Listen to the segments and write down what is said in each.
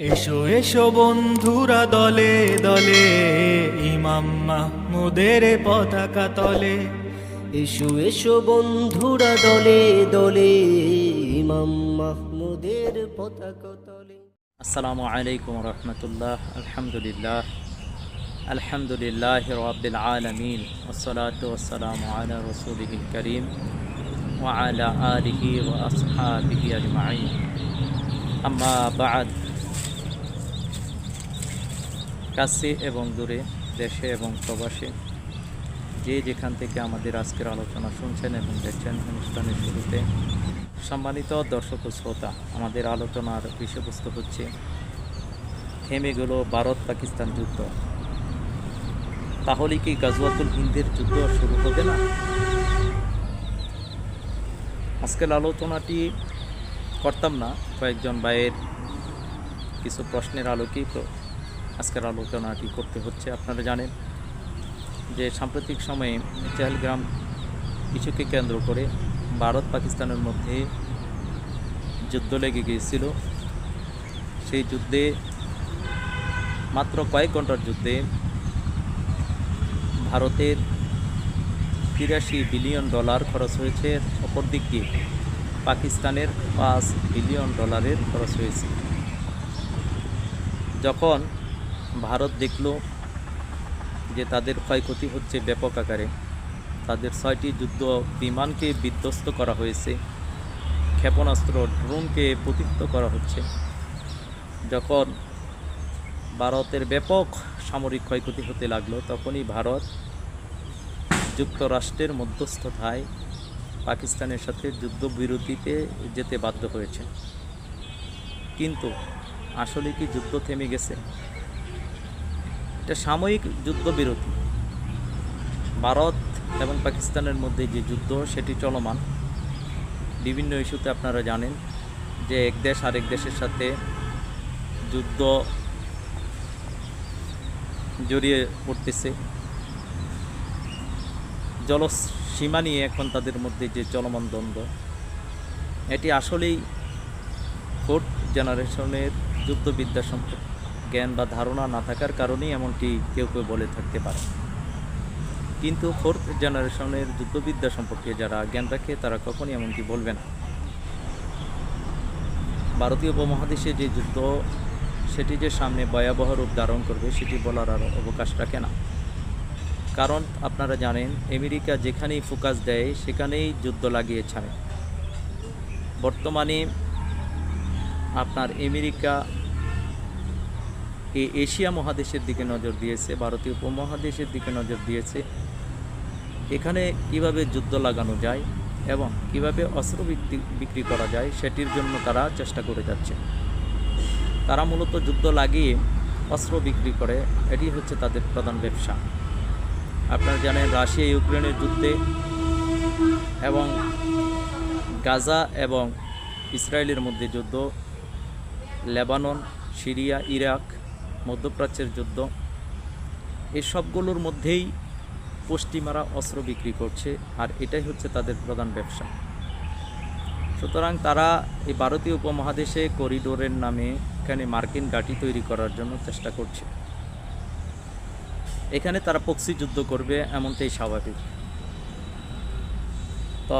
এসো এসো বন্ধুরা দলে দলে ইমাম মাহমুদের পতাকা তলে। এসো এসো বন্ধুরা দলে দলে ইমাম মাহমুদের পতাকা তলে। আসসালামু আলাইকুম রহমতুল্লাহ আলহামদুলিল্লাহ আলহামদুলিল্লাহ রবিল আলমিন ওসলাত ওসালাম আলা রসুলহিল করিম ওয়ালা আলিহি ও আসহাবিহি আজমাইন। আম্মা বাদ। কাছে এবং দূরে, দেশে এবং প্রবাসে। যে যেখান থেকে আমাদের আজকের আলোচনা শুনছেন এবং দেখছেন অনুষ্ঠানের শুরুতে, সম্মানিত দর্শক ও শ্রোতা, আমাদের আলোচনার বিষয়বস্তু হচ্ছে থেমে গেল ভারত পাকিস্তান যুদ্ধ। তাহলে কি গাজওয়াতুল হিন্দের যুদ্ধ শুরু হবে না? আজকের আলোচনাটি করতাম না, কয়েকজন ভাইয়ের কিছু প্রশ্নের আলোকেই আজকের আলোচনাটি করতে হচ্ছে আপনারা জানেন যে সাম্প্রতিক সময়ে চেহলগ্রাম ইস্যুকে কেন্দ্র করে ভারত পাকিস্তানের মধ্যে যুদ্ধ লেগে গিয়েছিল। সেই যুদ্ধে মাত্র কয়েক ঘণ্টার যুদ্ধে ভারতের তিরাশি বিলিয়ন ডলার খরচ হয়েছে অপর দিক দিয়ে পাকিস্তানের পাঁচ বিলিয়ন ডলারের খরচ হয়েছে। যখন ভারত দেখল যে তাদের ক্ষয়ক্ষতি হচ্ছে ব্যাপক আকারে। তাদের ছয়টি যুদ্ধ বিমানকে বিধ্বস্ত করা হয়েছে, ক্ষেপণাস্ত্র, ড্রোনকে প্রতিহত করা হচ্ছে। যখন ভারতের ব্যাপক সামরিক ক্ষয়ক্ষতি হতে লাগল, তখনই ভারত যুক্তরাষ্ট্রের মধ্যস্থতায় পাকিস্তানের সাথে যুদ্ধবিরতিতে যেতে বাধ্য হয়েছে। কিন্তু আসলে কি যুদ্ধ থেমে গেছে? এটা সাময়িক যুদ্ধবিরতি। ভারত এবং পাকিস্তানের মধ্যে যে যুদ্ধ, সেটি চলমান। বিভিন্ন ইস্যুতে আপনারা জানেন যে এক দেশ আরেক দেশের সাথে যুদ্ধ জড়িয়ে পড়তেছে। জলসীমা নিয়ে এখন তাদের মধ্যে যে চলমান দ্বন্দ্ব, এটি আসলেই ফোর্থ জেনারেশনের যুদ্ধবিদ্যা সম্পর্কে। জ্ঞান বা ধারণা না থাকার কারণেই এমনটি কেউ কেউ বলে থাকতে পারে। কিন্তু ফোর্থ জেনারেশনের যুদ্ধবিদ্যা সম্পর্কে যারা জ্ঞান রাখে, তারা কখনই এমনটি বলবে না। ভারতীয় উপমহাদেশে যে যুদ্ধ, সেটি যে সামনে ভয়াবহ রূপ ধারণ করবে, সেটি বলার আর অবকাশ রাখে না। কারণ আপনারা জানেন, আমেরিকা যেখানেই ফোকাস দেয়, সেখানেই যুদ্ধ লাগিয়ে ছাড়ে। বর্তমানে আপনার আমেরিকা এই এশিয়া মহাদেশের দিকে নজর দিয়েছে, ভারতীয় উপমহাদেশের দিকে নজর দিয়েছে। এখানে কীভাবে যুদ্ধ লাগানো যায় এবং কীভাবে অস্ত্র বিক্রি করা যায় সেটির জন্য তারা চেষ্টা করে যাচ্ছে। তারা মূলত যুদ্ধ লাগিয়ে অস্ত্র বিক্রি করে, এটি হচ্ছে তাদের প্রধান ব্যবসা। আপনারা জানেন রাশিয়া ইউক্রেনের যুদ্ধে এবং গাজা এবং ইসরায়েলের মধ্যে যুদ্ধ, লেবানন, সিরিয়া, ইরাক মধ্যপ্রাচ্যের যুদ্ধ। এই সবগুলোর মধ্যেই পশ্চিমারা অস্ত্র বিক্রি করছে, আর এটাই হচ্ছে তাদের প্রধান ব্যবসা। সুতরাং তারা এই ভারতীয় উপমহাদেশে করিডোরের নামে এখানে মার্কিন ঘাঁটি তৈরি করার জন্য চেষ্টা করছে। এখানে তারা পক্সি যুদ্ধ করবে, এমনটাই স্বাভাবিক। তো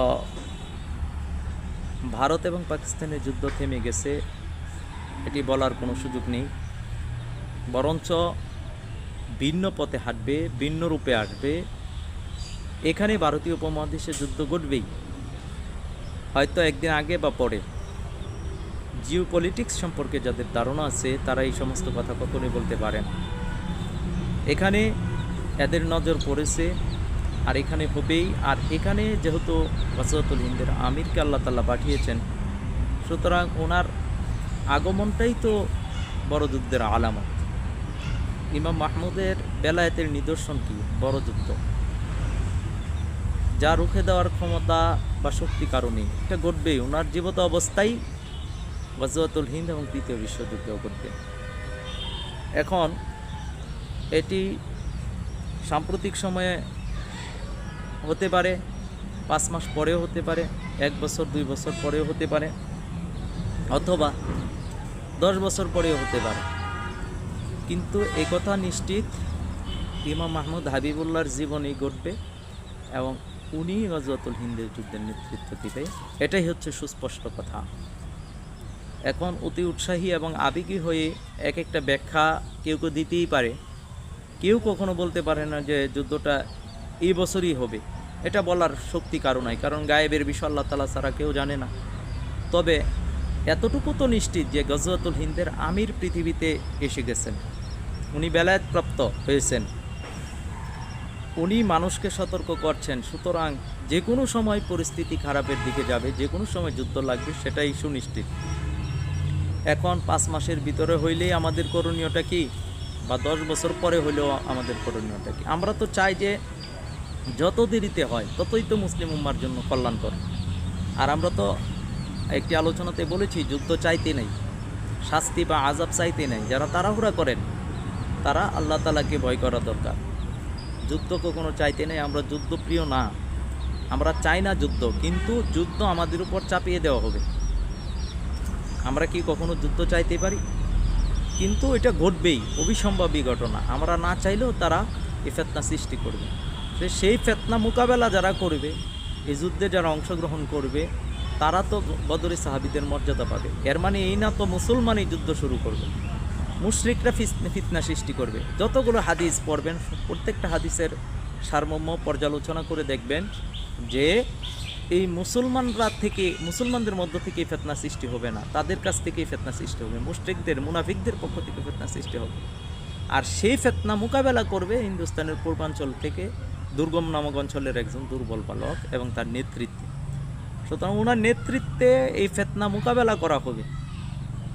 ভারত এবং পাকিস্তানের যুদ্ধ থেমে গেছে, এটি বলার কোনো সুযোগ নেই। বরঞ্চ ভিন্ন পথে হাঁটবে, ভিন্ন রূপে আসবে। এখানে ভারতীয় উপমহাদেশে যুদ্ধ ঘটবেই। হয়তো একদিন আগে বা পরে। জিও পলিটিক্স সম্পর্কে যাদের ধারণা আছে, তারা এই সমস্ত কথা কখনোই বলতে পারেন এখানে এদের নজর পড়েছে, আর এখানে হবেই। আর এখানে যেহেতু ওয়াসাতুল হিন্দের আমিরকে আল্লাহ তাল্লাহ পাঠিয়েছেন, সুতরাং ওনার আগমনটাই তো বড় যুদ্ধের আলামত। ইমাম মাহমুদের বেলায়েতের নিদর্শন কি? বড় যুদ্ধ যা রুখে দেওয়ার ক্ষমতা বা শক্তি কারণে। এটা ঘটবেই। ওনার জীবত অবস্থায় গজওয়াতুল হিন্দ এবং তৃতীয় বিশ্বযুদ্ধেও ঘটবে। এখন, এটি সাম্প্রতিক সময়ে হতে পারে, পাঁচ মাস পরেও হতে পারে, এক বছর, দুই বছর পরেও হতে পারে, অথবা দশ বছর পরেও হতে পারে। কিন্তু এই কথা নিশ্চিত ইমাম মাহমুদ হাবিবুল্লাহর জীবনেই ঘটবে এবং উনি গজওয়াতুল হিন্দের যুদ্ধের নেতৃত্ব দিবে। এটাই হচ্ছে সুস্পষ্ট কথা। এখন অতি উৎসাহী এবং আবেগী হয়ে এক একটা ব্যাখ্যা কেউ কেউ দিতেই পারে। কেউ কখনো বলতে পারে না যে যুদ্ধটা এই বছরই হবে। এটা বলার শক্তি কারও নাই, কারণ গায়েবের বিষয় আল্লাহ তালা ছাড়া কেউ জানে না। তবে এতটুকু তো নিশ্চিত যে গজওয়াতুল হিন্দের আমির পৃথিবীতে এসে গেছেন। উনি বেলায়েতপ্রাপ্ত হয়েছেন। উনি মানুষকে সতর্ক করছেন, সুতরাং যে কোনো সময় পরিস্থিতি খারাপের দিকে যাবে যে কোনো সময় যুদ্ধ লাগবে, সেটাই সুনিশ্চিত। এখন পাঁচ মাসের ভিতরে হইলেই আমাদের করণীয়টা কি? বা দশ বছর পরে হইলেও আমাদের করণীয়টা কি? আমরা তো চাই যে যত দেরিতে হয়, ততই তো মুসলিম উম্মার জন্য কল্যাণকর। আর আমরা তো একটি আলোচনাতে বলেছি, যুদ্ধ চাইতে নেই, শাস্তি বা আজাব চাইতে নেই। যারা তাড়াহুড়া করেন তারা আল্লাহ তালাকে ভয় করা দরকার। যুদ্ধ কখনো চাইতে নেই, আমরা যুদ্ধপ্রিয় না। আমরা চাই না যুদ্ধ, কিন্তু যুদ্ধ আমাদের উপর চাপিয়ে দেওয়া হবে। আমরা কি কখনো যুদ্ধ চাইতে পারি? কিন্তু এটা ঘটবেই, অবিসম্ভাবী ঘটনা। আমরা না চাইলেও তারা এই ফেতনা সৃষ্টি করবে। সেই ফেতনা মোকাবেলা যারা করবে, এই যুদ্ধে যারা অংশগ্রহণ করবে, তারা তো বদরি সাহাবিদের মর্যাদা পাবে। এর মানে এই না তো মুসলমানই যুদ্ধ শুরু করবে। মুশরিকরা ফিতনা সৃষ্টি করবে। যতগুলো হাদিস পড়বেন, প্রত্যেকটা হাদিসের সারমর্ম পর্যালোচনা করে দেখবেন যে এই মুসলমানরা থেকে, মুসলমানদের মধ্য থেকে ফেতনা সৃষ্টি হবে না। তাদের কাছ থেকেই ফেতনা সৃষ্টি হবে। মুশরিকদের, মুনাফিকদের পক্ষ থেকে ফেতনা সৃষ্টি হবে। আর সেই ফেতনা মোকাবেলা করবে হিন্দুস্তানের পূর্বাঞ্চল থেকে দুর্গম নামক অঞ্চলের একজন দুর্বল বালক এবং তার নেতৃত্বে। সুতরাং ওনার নেতৃত্বে এই ফেতনা মোকাবেলা করা হবে।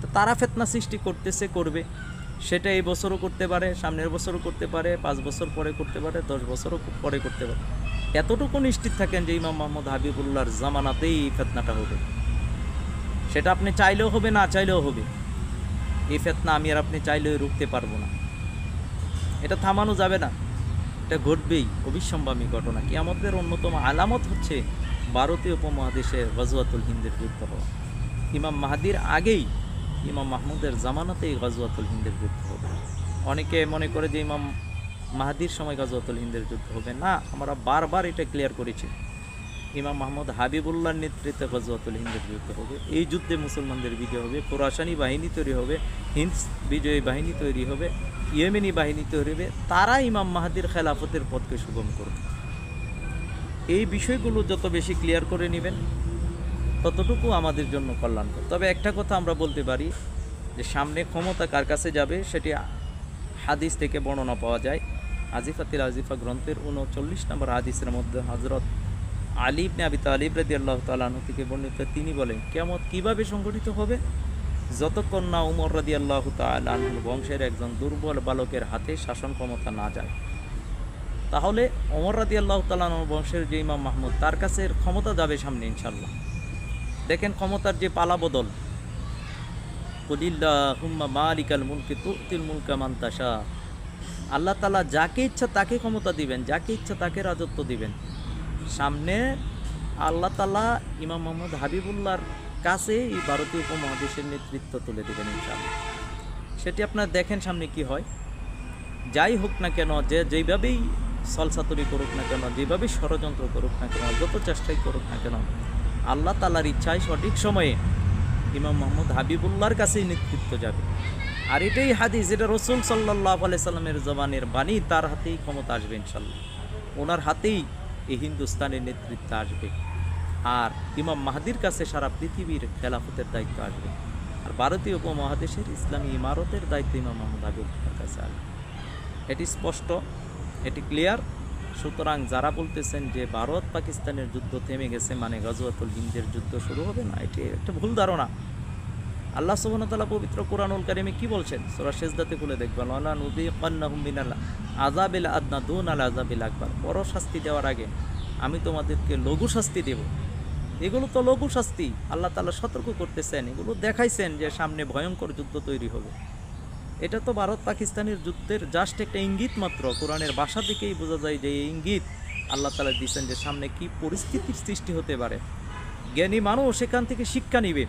তো তারা ফেতনা সৃষ্টি করতেছে, করবে। সেটা এই বছরও করতে পারে, সামনের বছরও করতে পারে, পাঁচ বছর পরে করতে পারে, দশ বছরও পরে করতে পারে। এতটুকু নিশ্চিত থাকেন যে ইমাম মোহাম্মদ হাবিবুল্লাহর জামানাতেই এই ফেতনাটা হবে। সেটা আপনি চাইলেও হবে, না চাইলেও হবে। এই ফেতনা আমি আর আপনি চাইলেও রুখতে পারব না। এটা থামানো যাবে না। এটা ঘটবেই, অবিসম্ভাবী ঘটনা। কি আমাদের অন্যতম আলামত হচ্ছে ভারতীয় উপমহাদেশের গজওয়াতুল হিন্দের যুদ্ধ হওয়া ইমাম মাহাদির আগেই ইমাম মাহমুদের জামানাতেই গজওয়াতুল হিন্দের যুদ্ধ হবে। অনেকে মনে করে যে ইমাম মাহাদির সময় গজওয়াতুল হিন্দের যুদ্ধ হবে। না, আমরা বারবার এটা ক্লিয়ার করেছি। ইমাম মাহমুদ হাবিবুল্লাহর নেতৃত্বে গজওয়াতুল হিন্দের যুদ্ধ হবে। এই যুদ্ধে মুসলমানদের বিজয় হবে কোরাসানি বাহিনী তৈরি হবে, হিন্দ বিজয়ী বাহিনী তৈরি হবে, ইয়েমেনি বাহিনী তৈরি হবে। তারা ইমাম মাহাদির খেলাফতের পথকে সুগম করবে এই বিষয়গুলো যত বেশি ক্লিয়ার করে নেবেন ততটুকু আমাদের জন্য কল্যাণকর। তবে একটা কথা আমরা বলতে পারি যে সামনে ক্ষমতা কার কাছে যাবে সেটি হাদিস থেকে বর্ণনা পাওয়া যায়। আজিফাতিল আজিফা গ্রন্থের উনচল্লিশ নম্বর হাদিসের মধ্যে হজরত আলী ইবনে আবি তালিব রাদি আল্লাহ তালাহ থেকে বর্ণিত তিনি বলেন কেমন কীভাবে সংগঠিত হবে? যতক্ষণ না উমর রাদি আল্লাহ তালাহুর বংশের একজন দুর্বল বালকের হাতে শাসন ক্ষমতা না যায়। তাহলে অমর রাদি আল্লাহ তালানুর বংশের যে ইমাম মাহমুদ, তার কাছে ক্ষমতা যাবে সামনে ইনশাল্লাহ দেখেন ক্ষমতার যে পালা বদল। মান্তাসা আল্লাহ তালা যাকে ইচ্ছা তাকে ক্ষমতা দিবেন, যাকে ইচ্ছা তাকে রাজত্ব দিবেন। সামনে আল্লাহ তালা ইমাম মোহাম্মদ হাবিবুল্লাহর কাছে এই ভারতীয় উপমহাদেশের নেতৃত্ব তুলে দেবেন ইনশাআল্লাহ। সেটি আপনার দেখেন সামনে কি হয়। যাই হোক না কেন, যে যেইভাবেই সলসাতুরি করুক না কেন, যেভাবেই ষড়যন্ত্র করুক না কেন, যত চেষ্টাই করুক না কেন আল্লাহ তালার ইচ্ছায় সঠিক সময়ে ইমাম মোহাম্মদ হাবিবুল্লাহর কাছেই নেতৃত্ব যাবে। আর এটাই হাদিস এটা রসুল সাল্লাহ সাল্লামের জবানের বাণী, তার হাতেই ক্ষমতা আসবে ইনশাল্লাহ ওনার হাতেই এই হিন্দুস্তানের নেতৃত্ব আসবে। আর ইমাম মাহাদির কাছে সারা পৃথিবীর খেলাফতের দায়িত্ব আসবে। আর ভারতীয় উপমহাদেশের ইসলামী ইমারতের দায়িত্ব ইমাম মোহাম্মদ হাবিবুল্লাহর কাছে আসবে। এটি স্পষ্ট, এটি ক্লিয়ার সুতরাং যারা বলতেছেন যে ভারত পাকিস্তানের যুদ্ধ থেমে গেছে মানে গজওয়াতুল হিন্দের যুদ্ধ শুরু হবে না, এটি একটা ভুল ধারণা। আল্লাহ সুবহানাহু পবিত্র কোরআনুল কারিমে কি বলছেন? সূরা সেজদাতে খুলে দেখবেন, ওয়ালা নুযিকান্নাহুম মিনাল আযাবিল আদনা দুনাল আযাবিল আকবার। বড় শাস্তি দেওয়ার আগে আমি তোমাদেরকে লঘু শাস্তি দেব। এগুলো তো লঘু শাস্তি। আল্লাহ তাআলা সতর্ক করতেছেন, এগুলো দেখাইছেন যে সামনে ভয়ঙ্কর যুদ্ধ তৈরি হবে। এটা তো ভারত পাকিস্তানের যুদ্ধের জাস্ট একটা ইঙ্গিত মাত্র। কোরআনের ভাষা থেকেই বোঝা যায় যে ইঙ্গিত আল্লাহ তালা দিচ্ছেন যে সামনে কি পরিস্থিতির সৃষ্টি হতে পারে। জ্ঞানী মানুষ সেখান থেকে শিক্ষা নিবে,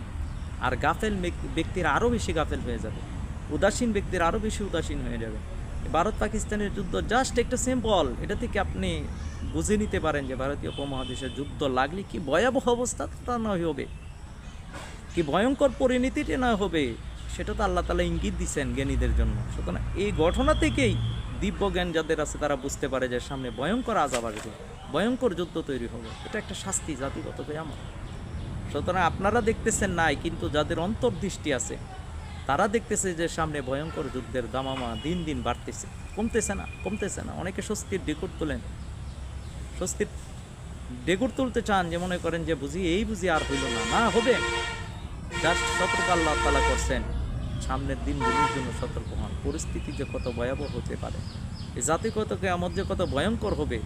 আর গাফেল ব্যক- ব্যক্তির আরও বেশি গাফেল হয়ে যাবে। উদাসীন ব্যক্তির আরও বেশি উদাসীন হয়ে যাবে। ভারত পাকিস্তানের যুদ্ধ জাস্ট একটা সিম্পল এটা থেকে আপনি বুঝে নিতে পারেন যে ভারতীয় উপমহাদেশের যুদ্ধ লাগলে কি ভয়াবহ অবস্থা তা না হবে। কি ভয়ঙ্কর পরিণতিটি না হবে। সেটা তো আল্লাহ তালা ইঙ্গিত দিচ্ছেন জ্ঞানীদের জন্য। সুতরাং এই ঘটনা থেকেই দিব্য জ্ঞান যাদের আছে তারা বুঝতে পারে যে সামনে ভয়ঙ্কর আজাব আসবে, ভয়ঙ্কর যুদ্ধ তৈরি হবে। এটা একটা শাস্তি জাতিগত আমার সুতরাং আপনারা দেখতেছেন নাই, কিন্তু যাদের অন্তর্দৃষ্টি আছে, তারা দেখতেছে যে সামনে ভয়ঙ্কর যুদ্ধের দামামা দিন দিন বাড়তেছে। কমতেছে না কমতেছে না। অনেকে স্বস্তির ডেকুর তোলেন। স্বস্তির ডেকুর তুলতে চান যে মনে করেন যে বুঝি এই বুঝি আর হইল না। না হবে। জাস্ট সতর্ক আল্লাহ তালা করছেন। সামনের দিনগুলোর জন্য সতর্ক হন। পরিস্থিতি যে কত ভয়াবহ হতে পারে জাতিগত কেয়ামত যে কত ভয়ঙ্কর হবে,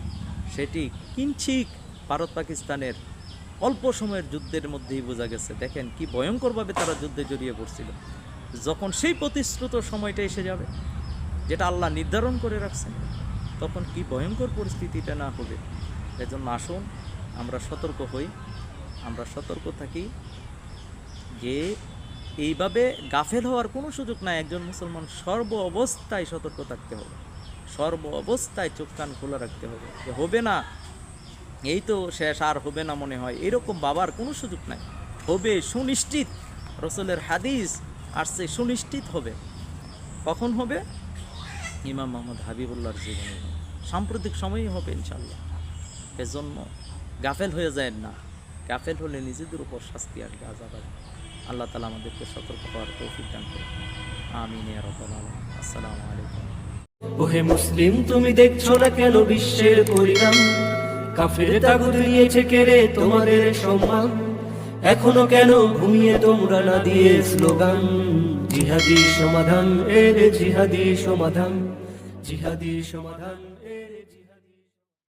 সেটি কিঞ্চিক ভারত পাকিস্তানের অল্প সময়ের যুদ্ধের মধ্যেই বোঝা গেছে। দেখেন কি ভয়ঙ্করভাবে তারা যুদ্ধে জড়িয়ে পড়ছিল। যখন সেই প্রতিশ্রুত সময়টা এসে যাবে, যেটা আল্লাহ নির্ধারণ করে রাখছেন, তখন কি ভয়ঙ্কর পরিস্থিতিটা না হবে? এজন্য আসুন, আমরা সতর্ক হই, আমরা সতর্ক থাকি যে এইভাবে গাফেল হওয়ার কোনো সুযোগ নাই। একজন মুসলমান সর্ব অবস্থায় সতর্ক থাকতে হবে। সর্ব অবস্থায় চোখ কান খোলা রাখতে হবে। যে হবে না, এই তো শেষ, আর হবে না মনে হয়। এরকম বাবার কোনো সুযোগ নাই। হবে সুনিশ্চিত। রসুলের হাদিস আসছে, সুনিশ্চিত হবে। কখন হবে? ইমাম মোহাম্মদ হাবিবুল্লাহর জীবনে। সাম্প্রতিক সময়ই হবে ইনশাল্লাহ এজন্য গাফেল হয়ে যায় না। গাফেল হলে নিজেদের উপর শাস্তি আসবে আজাব আসবে। আল্লাহ তালা আমাদেরকে সতর্ক হওয়ার তৌফিক দান করে আমিন আসসালামু আলাইকুম। ওহে মুসলিম, তুমি দেখছ না কেন বিশ্বের পরিণাম? কাফের তাগুদ নিয়েছে কেড়ে তোমাদের সম্মান? এখনও কেন ঘুমিয়ে তোমরা না দিয়ে স্লোগান? জিহাদি সমাধান এর জিহাদি সমাধান জিহাদি সমাধান।